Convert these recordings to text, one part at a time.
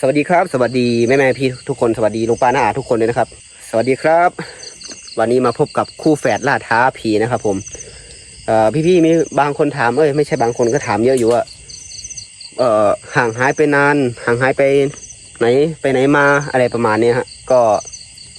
สวัสดีครับ สวัสดีแม่แม่พี่ทุกคนสวัสดีลุงป้าน้าอาทุกคนเลยนะครับ สวัสดีครับ วันนี้มาพบกับคู่แฝดล่าท้าผีนะครับผมเอ่อพี่ๆมีบางคนถามเอ้ยไม่ใช่บางคนก็ถามเยอะอยู่ว่าเอ่อห่างหายไปนานห่างหายไปไหนไปไหนมาอะไรประมาณนี้ฮะก็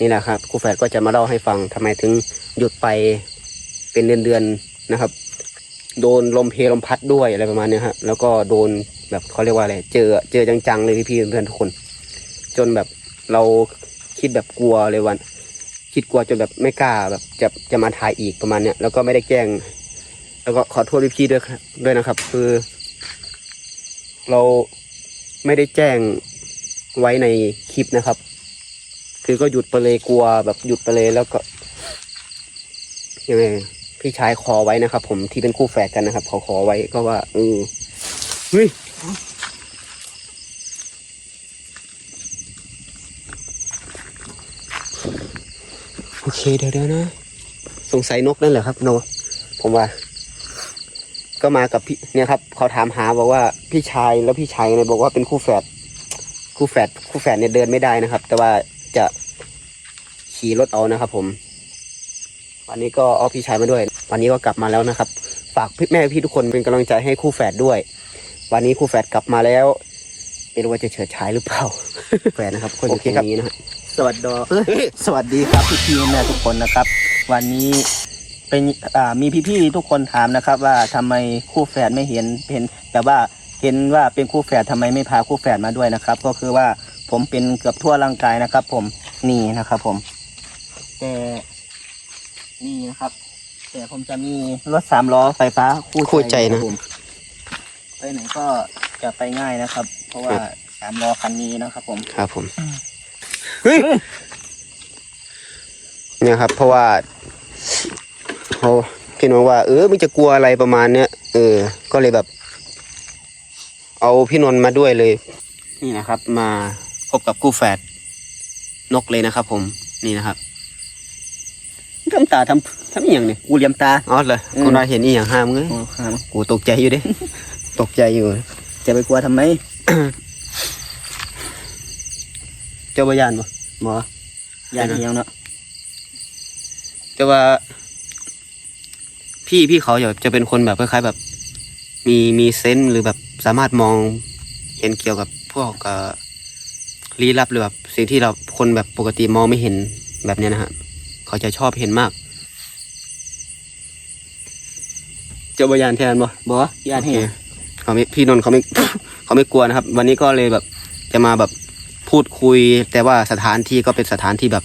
นี่แหละครับคู่แฝดก็จะมาเล่าให้ฟังทำไมถึงหยุดไปเป็นเดือนๆนะครับ โดนลมเพลลมพัดด้วยอะไรประมาณนี้ฮะแล้วก็โดน แบบเขาเรียกว่าอะไร เจอเจอจังๆเลยพี่ๆเพื่อนๆทุกคน จนแบบเราคิดแบบกลัวเลยวัน คิดกลัวจนแบบไม่กล้าแบบจะจะมาถ่ายอีกประมาณเนี้ยแล้วก็ไม่ได้แกล้ง แล้วก็ขอโทษพี่ๆด้วยด้วยนะครับ คือ เราไม่ได้แจ้งไว้ในคลิปนะครับ คือก็หยุดไปเลยกลัวแบบหยุดไปเลยแล้วก็ยังไงพี่ชายขอไว้นะครับ ผมที่เป็นคู่แฝดกันนะครับเขาขอไว้ก็ว่าเออเฮ้ย โอเคเดี๋ยวเดี๋ยวนะ สงสัยนกนั่นแหละครับโนผมว่า ก็มากับพี่เนี่ยครับ เขาถามหาบอกว่าพี่ชายแล้วพี่ชายเนี่ยบอกว่าเป็นคู่แฝดคู่แฝดคู่แฝดเนี่ยเดินไม่ได้นะครับ แต่ว่าจะขี่รถเอานะครับ ผม วันนี้ก็เอาพี่ชายมาด้วย วันนี้ก็กลับมาแล้วนะครับ ฝากพี่แม่พี่ทุกคนเป็นกำลังใจให้คู่แฝดด้วย วันนี้คู่แฝดกลับมาแล้วไม่รู้ว่าจะเฉิดฉายหรือเปล่าแฝดนะครับคนอยู่ตรงนี้นะฮะสวัสดีเอ้ยสวัสดีครับพี่พี่ๆแม่ทุกคนนะครับ วันนี้เป็นอ่ามีพี่ๆทุกคนถามนะครับ ว่าทำไมคู่แฝดไม่เห็นเห็นแต่ว่าเห็นว่าเป็นคู่แฝดทำไมไม่พาคู่แฝดมาด้วยนะครับ ก็คือว่าผมเป็นเกือบทั่วร่างกายนะครับ ผมนี่นะครับผม แต่นี่นะครับ แต่ผมจะมีรถสามล้อไฟฟ้าคู่คู่ใจนะครับผม ไปไหนก็จะไปง่ายนะครับ เพราะว่าสามล้อคันนี้นะครับ ผมครับผมเฮ้ยเนี่ยครับ เพราะว่าเขาพี่น้องว่า เออมึงจะกลัวอะไรประมาณเนี้ยเออ ก็เลยแบบ เอาพี่นนท์มาด้วยเลย นี่นะครับ มาพบกับคู่แฝดนกเลยนะครับ ผมนี่นะครับทำตาทำทำอหย่างเนี่ยกูเหลียมตาอ๋อเลยอืมคุณนายเห็นอีอย่างห้ามเอ้ยโอ้ครับกูตกใจอยู่เด้ ตกใจอยู่ จะไปกลัวทำไม เจ้าบยานบ่หมอยานเหียงเนาะแต่ว่า พี่พี่เขาอยากจะเป็นคนแบบคล้ายๆแบบ มีมีเซนส์หรือแบบสามารถมองเห็นเกี่ยวกับพวกเอ่อลี้ลับหรือแบบสิ่งที่เราคนแบบปกติมองไม่เห็นแบบเนี้ยนะฮะเขาจะชอบเห็นมาก เจ้าบยานแทนบ่บอยานเหียง เขาไม่พี่นนท์เขาไม่เขาไม่กลัวนะครับ วันนี้ก็เลยแบบจะมาแบบพูดคุย แต่ว่าสถานที่ก็เป็นสถานที่แบบ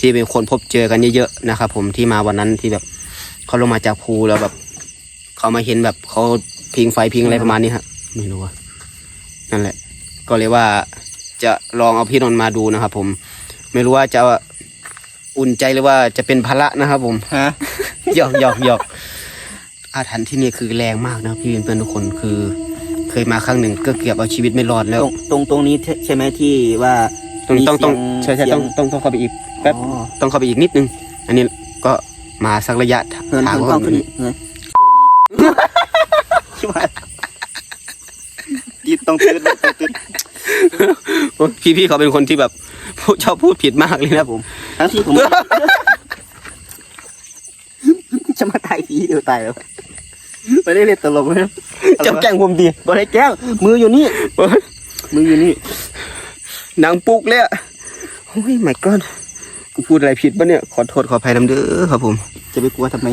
ที่เป็นคนพบเจอกันเยอะๆนะครับ ผมที่มาวันนั้นที่แบบเขาลงมาจากภูแล้วแบบเขามาเห็นแบบเขาพิงไฟพิงอะไรประมาณนี้ครับไม่รู้ว่านั่นแหละ ก็เลยว่าจะลองเอาพี่นนท์มาดูนะครับ ผม ไม่รู้ว่าจะอุ่นใจหรือว่าจะเป็นภาระนะครับ ผมฮะหยอกหยอกหยอก อาถรรพ์ที่นี่คือแรงมากนะพี่เพื่อนๆทุกคนคือ เคยมาครั้งหนึ่งก็เกือบเอาชีวิตไม่รอดแล้ตวรงตรงตรงนี้ใช่ไหมที่ว่าต้องต้องต้องมีใช่เสียใช่ต้องต้องต้องเข้าไปอีกแป๊บอ๋อต้องเข้าไปอีกนิดนึง อันนี้ก็มาสักระยะเงินทางเงินก็ต้องขึ้นเงินชิบหายยืนต้องตื่นต้องตื่นพี่พี่ๆเขาเป็นคนที่แบบพูดชอบพูดผิดมากเลยนะผมทั้งที่ผม จะมาตายผีเดียวตายแล้วไม่ได้เล่นตลกนะจะแกล้งผมดีบ่ได้แกล้งมืออยู่นี่มืออยู่นี่หนังปุกเลยอะโอ้ยไม่ก้อนกูพูดอะไรผิดปะเนี่ยขอโทษขออภัยน้ำเด้อครับผม จะไปกลัวทำไม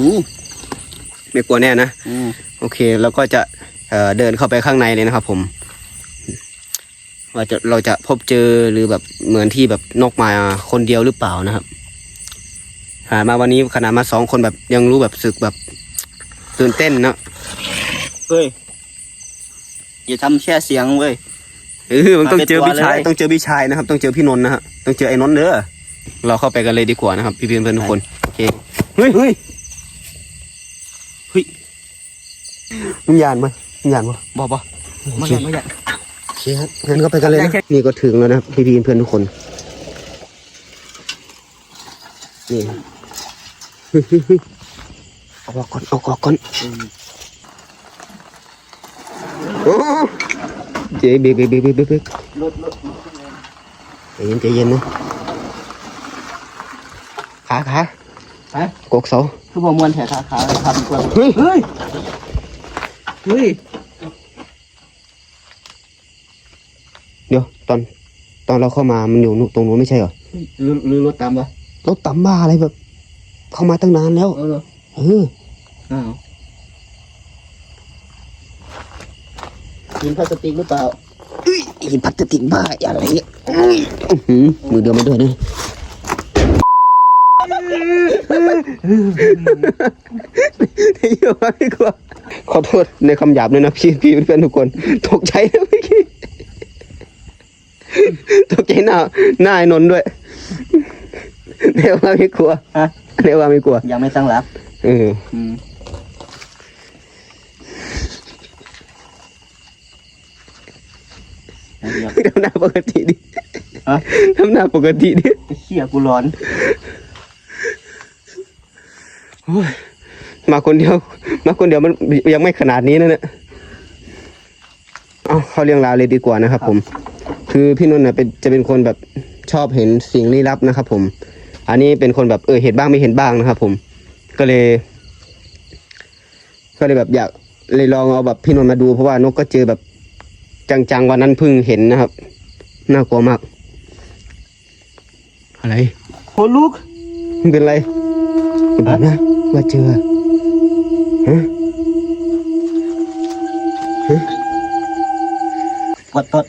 ไม่กลัวแน่นะอืมโอเคแล้วก็จะเอ่อเดินเข้าไปข้างในเลยนะครับ ผมว่าจะเราจะพบเจอหรือแบบเหมือนที่แบบนกมาคนเดียวหรือเปล่านะครับ หามาวันนี้ขนาดมาสองคนแบบยังรู้แบบสึกแบบตื่นเต้นเนอะเฮ้ยอย่าทำแช่เสียงเว้ยเออมันต้องเจอมาเป็นพี่ชายตัวเลยต้องเจอพี่ชายนะครับ ต้องเจอพี่นนท์นะฮะต้องเจอไอ้นนท์เด้อเราเข้าไปกันเลยดีกว่านะครับ พี่เพื่อนๆทุกคนโอเคเฮ้ยเฮ้ยเฮ้ยมึงยานมั้ยมึงยานมั้ยบ่บ่โอไม่เคอยากไม่อยากโอเคครับงั้นก็ไปกันเลยนะได้แค่นี่ก็ถึงแล้วนะครับพี่ๆเพื่อนๆทุกคนนี่ อาออกก่อนเอาออกก่อนโอ้เจ๊เบรกเบรกเบรกเบรกเบรกเบรกรถรถใจเย็นใจเย็นนะขาขาไปกกเสาคือผมมวนแถขาขาเลยครับเพื่อนเฮ้ยเฮ้ยเฮ้ยเดี๋ยวตอนตอนเราเข้ามามันอยู่ตรงนู้นไม่ใช่เหรอหรือหรือรถตามปะรถต่ำบ้าอะไรแบบ เข้ามาตั้งนานแล้วเออเอออ้าวกินพลาสติกหรือเปล่าอีพลาสติกบ้าอะไรเนี่ยอื้อหือมือเดียวไม่ด้วยนะเยอะมากกว่าขอโทษในคำหยาบด้วยนะพี่พี่เพื่อนๆทุกคน ตกใจนะเมื่อกี้ตกใจหน้าหน้าไอ้นนท์ด้วยเรียกว่าไม่กลัวฮะ เรียกว่าไม่กลัว ยังไม่ตั้งหลักเอออืมเดี๋ยวทำหน้าปกติดิฮะทำหน้าปกติดิไอ้เขี้ยกูร้อนโอ้ยมาคนเดียว มาคนเดียวมันยังไม่ขนาดนี้นะเนี่ยเอาเข้าเรื่องราวเลยดีกว่านะครับผม คือพี่นนท์น่ะเป็นจะเป็นคนแบบชอบเห็นสิ่งลี้ลับนะครับผม อันนี้เป็นคนแบบเออเห็นบ้างไม่เห็นบ้างนะครับผมก็เลย ก็เลยแบบอยากเลยลองเอาแบบพี่นนท์มาดูเพราะว่านกก็เจอแบบจังๆวันนั้นเพิ่งเห็นนะครับน่ากลัวมาก อะไรโหลูกมันเป็นไรอย่าบอกนะว่าเจอฮะกดตด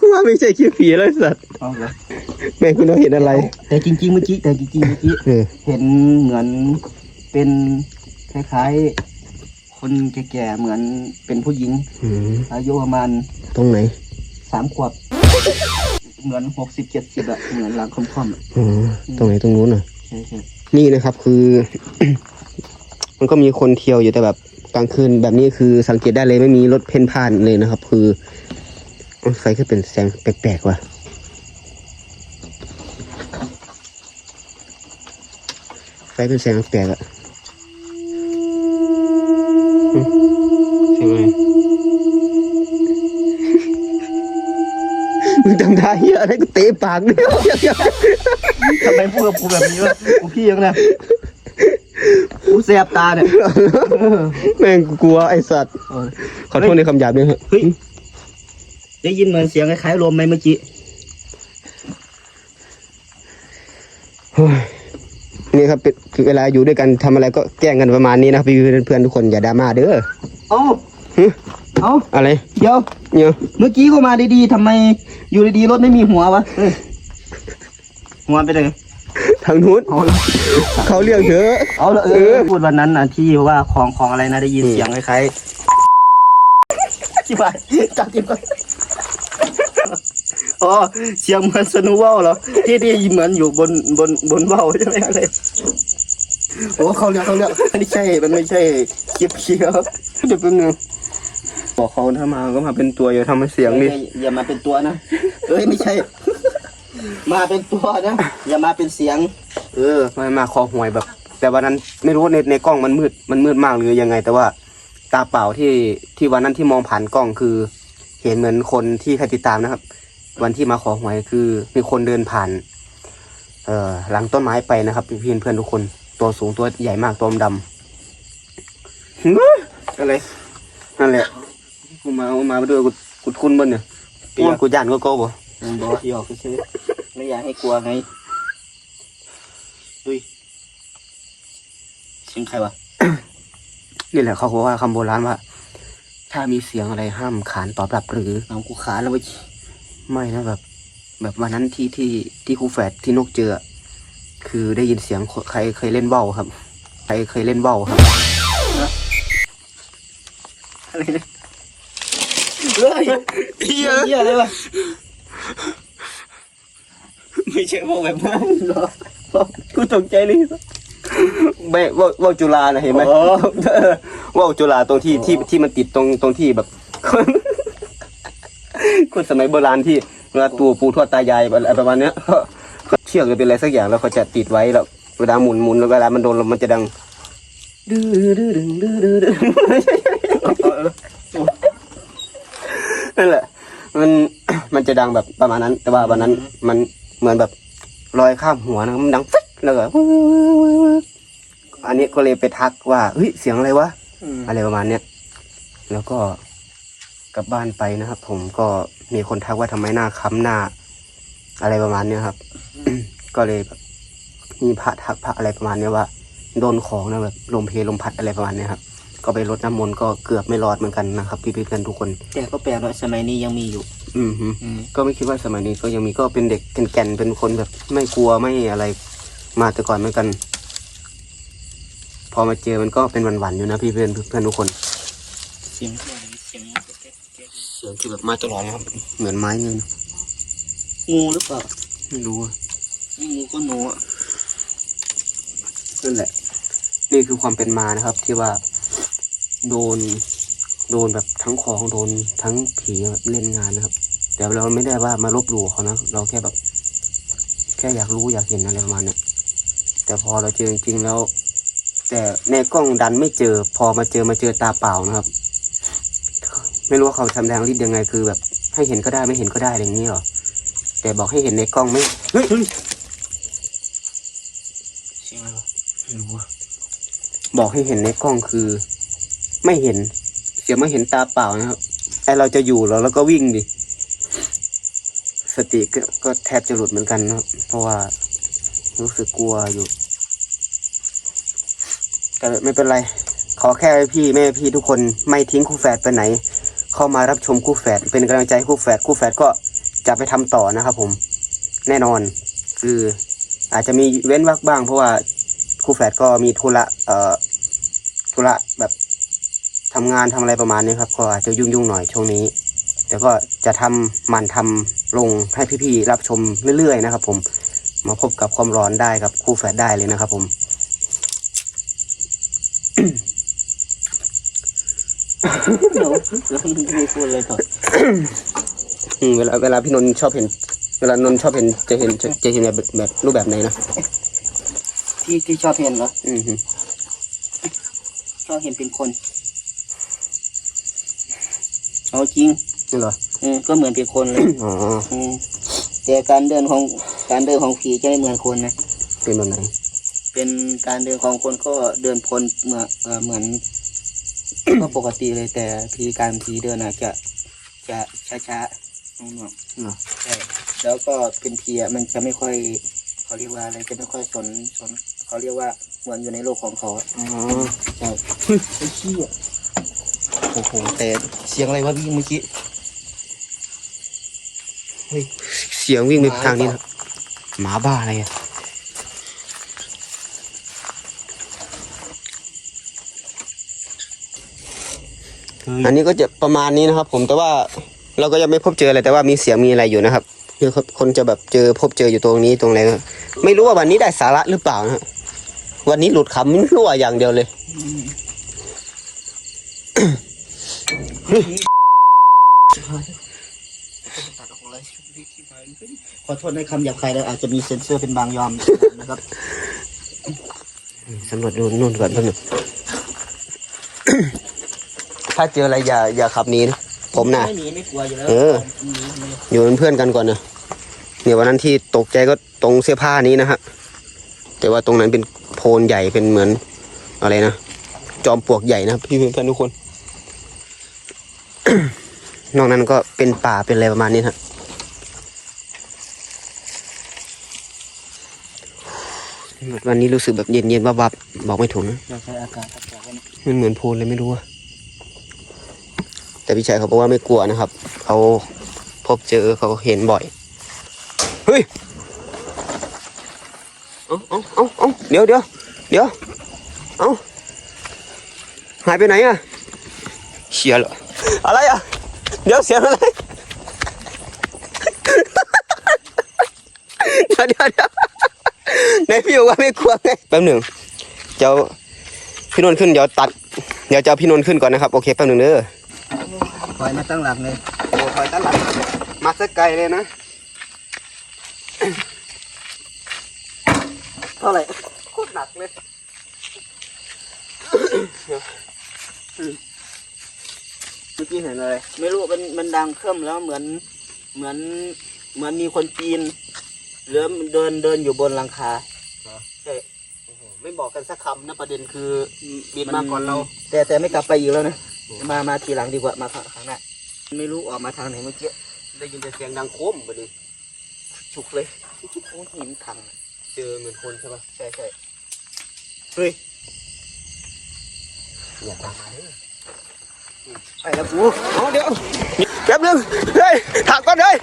กู ว่าไม่ใช่คิดผีแล้วสัตว์เอาเลยแม่งคุณน้องเห็นอะไร แต่จริงๆเมื่อกี้แต่จริงๆเมื่อกี้เออ เห็นเหมือนเป็นคล้ายๆ คนแก่ๆเหมือนเป็นผู้หญิง อืมอายุประมาณตรงไหนสามขวบ เหมือนหกสิบเจ็ดสิบอะเหมือนหลังค่อมๆอะอ๋อตรงไหนตรงนู้นอะใช่ใช่นี่นะครับคือ มันก็มีคนเที่ยวอยู่แต่แบบกลางคืนแบบนี้คือสังเกตได้เลยไม่มีรถเพ่นพ่านเลยนะครับ คือเอ้า ไฟก็เป็นแสงแปลกๆว่ะไฟเป็นแสงแปลกๆอะอืมเสียงอะไรมึงทำท่าเฮียอะไรกูเตะปากเนี่ยทำไมพูดกับกูแบบนี้วะกูพี่ยังนะกูแสบตาเนี่ยแม่งกูกลัวไอสัตว์เออขอโทษในคำหยาบด้วยฮะเฮ้ย ได้ยินเหมือนเสียงคล้ายๆลมไหมเมื่อกี้เฮ้ยนี่ครับเป็นคือเวลาอยู่ด้วยกันทำอะไรก็แกล้งกันประมาณนี้นะครับพี่เพื่อนๆทุกคนอย่าดราม่าเด้อเอ้าหึเอ้าอะไรเดี๋ยวเนี่ยเมื่อกี้ก็มาดีๆทำไมอยู่ดีๆรถไม่มีหัววะเอ้ยหัวไปเลยทางนู้นเอาละเขาเรียกเถอะเอาละเอเอออพูดวันนั้นนะที่ว่าของของอะไรนะได้ยินอืมเสียงคล้ายๆที่บ้านจับจิบก่ อนอ๋อเสียงเหมือนสนุว่าวเหรอที่ได้ยินเหมือนอยู่บนบนบนว่าวใช่ไหมอะไรโอ้เขาเรียกเขาเรียกอันนี้ใช่ มันไม่ใช่คลิปเคียวเดี๋ยวแป๊บนึงบอกเขาถ้ามาก็มาเป็นตัวอย่าทำให้เสียงดิอย่ามาเป็นตัวนะเอ้ยไม่ใช่ มาเป็นตัวนะอย่ามาเป็นเสียง เออมามาคอหวยแบบ แต่วันนั้นไม่รู้ว่าในในกล้องมันมืดมันมืดมากหรือยังไง แต่ว่า ตาเปล่าที่ที่วันนั้นที่มองผ่านกล้องคือ เห็นเหมือนคนที่ใครติดตามนะครับ วันที่มาขอหวยคือมีคนเดินผ่าน เอ่อหลังต้นไม้ไปนะครับพี่เพื่อนๆทุกคน ตัวสูงตัวใหญ่มากตัวดำหืออะไรนั่นแหละกูมากูมาด้วยกูกูคุ้นเบิ้เนี่ยโอ้ยกูย่านก็โก้บ่มันบอกหยอกซื้อๆไม่อยากให้กลัวไงดุยเสียงใครวะนี่แหละเขาบอกว่าคำโบราณว่า ถ้ามีเสียงอะไรห้ามขานตอบรับหรือเอากูขาแล้วไป ไม่นะแบบ แบบวันนั้นที่ที่ที่ครูแฝดที่นกเจอ คือได้ยินเสียงคนใครเคยเล่นเบ้าครับ ใครเคยเล่นเบ้าครับอะไรเนี่ยเฮ้ยเฮียเฮียอะไรวะไม่ใช่พวกแบบนั้นหรอกูตกใจเลยไม่ว่าว่าจุฬานะเห็นไหมอ๋อเออว่าจุฬาตรงที่ที่ที่มันติดตรงตรงที่แบบ คนสมัยโบราณที่เวลาตัวปูทวดตายายอะไรประมาณเนี้ยเขาเชือกหรือเป็นอะไรสักอย่างแล้วเขาจะติดไว้แล้วเวลาหมุนหมุนแล้วเวลามันโดนลมมันจะดังดื้อดื้อดื้อดื้อดื้อดื้อนั่นแหละ มันมันจะดังแบบประมาณนั้น แต่ว่าวันนั้นมันเหมือนแบบลอยข้ามหัวนะมันดังฟิกแล้วก็อันนี้ก็เลยไปทักว่าเฮ้ยเสียงอะไรวะอะไรประมาณเนี้ยแล้วก็ กลับบ้านไปนะครับ ผมก็มีคนทักว่าทำไมหน้าค้ำหน้า อะไรประมาณเนี้ยครับ ก็เลยแบบมีพระทักพระอะไรประมาณเนี้ยว่าโดนของนะแบบลมเพลลมพัดอะไรประมาณเนี้ยครับ ก็ไปรดน้ำมนต์ก็เกือบไม่รอดเหมือนกันนะครับพี่ๆกันทุกคน แต่ก็แปลกว่าสมัยนี้ยังมีอยู่ อืมฮึอืมก็ไม่คิดว่าสมัยนี้ก็ยังมีก็เป็นเด็กแก่นๆเป็นคนแบบ ไม่กลัวไม่อะไร มาแต่ก่อนเหมือนกัน พอมาเจอมันก็เป็นหวันๆอยู่นะพี่เพื่อนเพื่อนทุกคน เสียงเสียง เสียงคือแบบมาตลอดนะครับ เหมือนไม้เลยนะงูหรือเปล่าไม่รู้อะงูก็หนูอะนั่นแหละ นี่คือความเป็นมานะครับ ที่ว่า โดน โดนแบบทั้งของโดนทั้งผีแบบเล่นงานนะครับแต่เราไม่ได้ว่ามาลบหลู่เขานะเราแค่แบบ แค่อยากรู้อยากเห็นอะไรประมาณเนี้ยแต่พอเราเจอจริงๆแล้ว แต่ในกล้องดันไม่เจอ พอมาเจอมาเจอตาเปล่านะครับ ไม่รู้ว่าเขาทำแรงฤทธิ์ยังไงคือแบบ ให้เห็นก็ได้ไม่เห็นก็ได้อะไรอย่างนี้หรอแต่บอกให้เห็นในกล้องไม่เฮ้ยเสียงอะไรวะไม่รู้อะบอกให้เห็นในกล้องคือ ไม่เห็น เสียไม่เห็นตาเปล่านะครับไอเราจะอยู่แล้วเราก็วิ่งดิสติก็ก็แทบจะหลุดเหมือนกันนะครับเพราะว่ารู้สึกกลัวอยู่ แต่ไม่เป็นไร ขอแค่พี่แม่พี่ทุกคนไม่ทิ้งคู่แฝดไปไหน เข้ามารับชมคู่แฝดเป็นกำลังใจคู่แฝดคู่แฝดก็จะไปทำต่อนะครับ ผมแน่นอนคืออาจจะมีเว้นวักบ้าง เพราะว่าคู่แฝดก็มีธุระเอ่อธุระแบบทำงานทำอะไรประมาณนี้ครับ ก็อาจจะยุ่งยุ่งๆหน่อยช่วงนี้แต่ก็จะทำหมันทำลงให้พี่ๆรับชมเรื่อยๆนะครับ ผมมาพบกับความร้อนได้กับคู่แฝดได้เลยนะครับ ผม เดี๋ยวแล้วมึงไม่พูดเลยต่ออืมเวลาเวลาพี่นนท์ชอบเห็น เวลานนท์ชอบเห็นจะเห็นจะจะเห็นแบบแบบรูปแบบไหนนะที่ที่ชอบเห็นเหรออืมฮึชอบเห็นเป็นคนเอาจริงนี่เหรออืมก็เหมือนเป็นคนเลยอ๋ออืมแต่การเดินของการเดินของผีจะไม่เหมือนคนนะเป็นแบบไหนเป็นการเดินของคนก็เดินพลเหมือนเอ่อเหมือน ก็ปกติเลยแต่ผีการผีเดินอาจจะจะช้าช้าๆนุ่มเหรอๆใช่แล้วก็เป็นผีอะมันจะไม่ค่อยเขาเรียกว่าอะไรจะไม่ค่อยสนสนเขาเรียกว่าเหมือนอยู่ในโลกของเขาอะอ๋อใช่ไอ้ขี้อะโอ้โหแต่เสียงอะไรวะพี่เมื่อกี้เสียงวิ่งไปทางนี้นะหมาบ้าอะไรอะ อันนี้ก็จะประมาณนี้นะครับ ผมแต่ว่าเราก็ยังไม่พบเจออะไรแต่ว่ามีเสียงมีอะไรอยู่นะครับคือคนจะแบบเจอพบเจออยู่ตรงนี้ตรงไหนก็ไม่รู้ว่าวันนี้ได้สาระหรือเปล่านะฮะวันนี้หลุดขำรั่วอย่างเดียวเลยขอโทษในคำหยาบคายแล้วอาจจะมีเซ็นเซอร์เป็นบางยอมนะครับสำรวจดูนู่นก่อนแป๊บนึง ถ้าเจออะไรอย่าอย่าขับหนีนะผมนะ ไม่หนีไม่กลัวอยู่แล้วเออหนีไม่อยู่เป็นเพื่อนกันก่อนนะเนี่ยวันนั้นที่ตกใจก็ตรงเสื้อผ้านี้นะฮะ แต่ว่าตรงนั้นเป็นโพนใหญ่เป็นเหมือนอะไรนะ จอมปลวกใหญ่นะครับพี่เพื่อนๆทุกคน นอกนั้นก็เป็นป่าเป็นอะไรประมาณนี้นะฮะวันนี้รู้สึกแบบเย็นๆวับๆบอกไม่ถูกนะอยากใช้อากาศอากาศไว้นะมันเหมือนโพลเลยไม่รู้อะ แต่พี่ชายเขาบอกว่าไม่กลัวนะครับ เขาพบเจอเขาเห็นบ่อย เฮ้ย เอาเอาเอาเอาเดี๋ยวเดี๋ยวเดี๋ยว เอาหายไปไหนอะเชียร์เหรอ อะไรอะเดี๋ยวเสียงอะไรเดี๋ยวเดี๋ยวเดี๋ยวไหนพี่บอกว่าไม่กลัวไงแป๊บหนึ่งเดี๋ยวพี่นนท์ขึ้นเดี๋ยวตัด เดี๋ยวจะเอาพี่นนท์ขึ้นก่อนนะครับ โอเคแป๊บหนึ่งเด้อ ปล่อยมาตั้งหลักเลยโอ้ถอยตั้งหลังมาสักไกลเลยนะ เท่าไหร่โคตรหนักเลยเมื่อกี้เห็นอะไรไม่รู้มันมันดังเครื่มแล้วเหมือนเหมือนเหมือนมีคนปีนหรือเดินเดินอยู่บนหลังคาใช่ไม่บอกกันสักคำนะประเด็นคือบินมาก่อนเรา แต่แต่ไม่กลับไปอีกแล้วนะ มามาทีหลังดีกว่ามาข้างข้างหน้าไม่รู้ออกมาทางไหนเมื่อกี้ได้ยินแต่เสียงดังโคมไปเลยฉุกเลยโอ้หินขังเจอเหมือนคนใช่ปะใช่ใช่เฮ้ยอย่าตามมาเลยไปแล้วกูเอาเดี๋ยวแป๊บนึงเฮ้ยถามก่อนเลย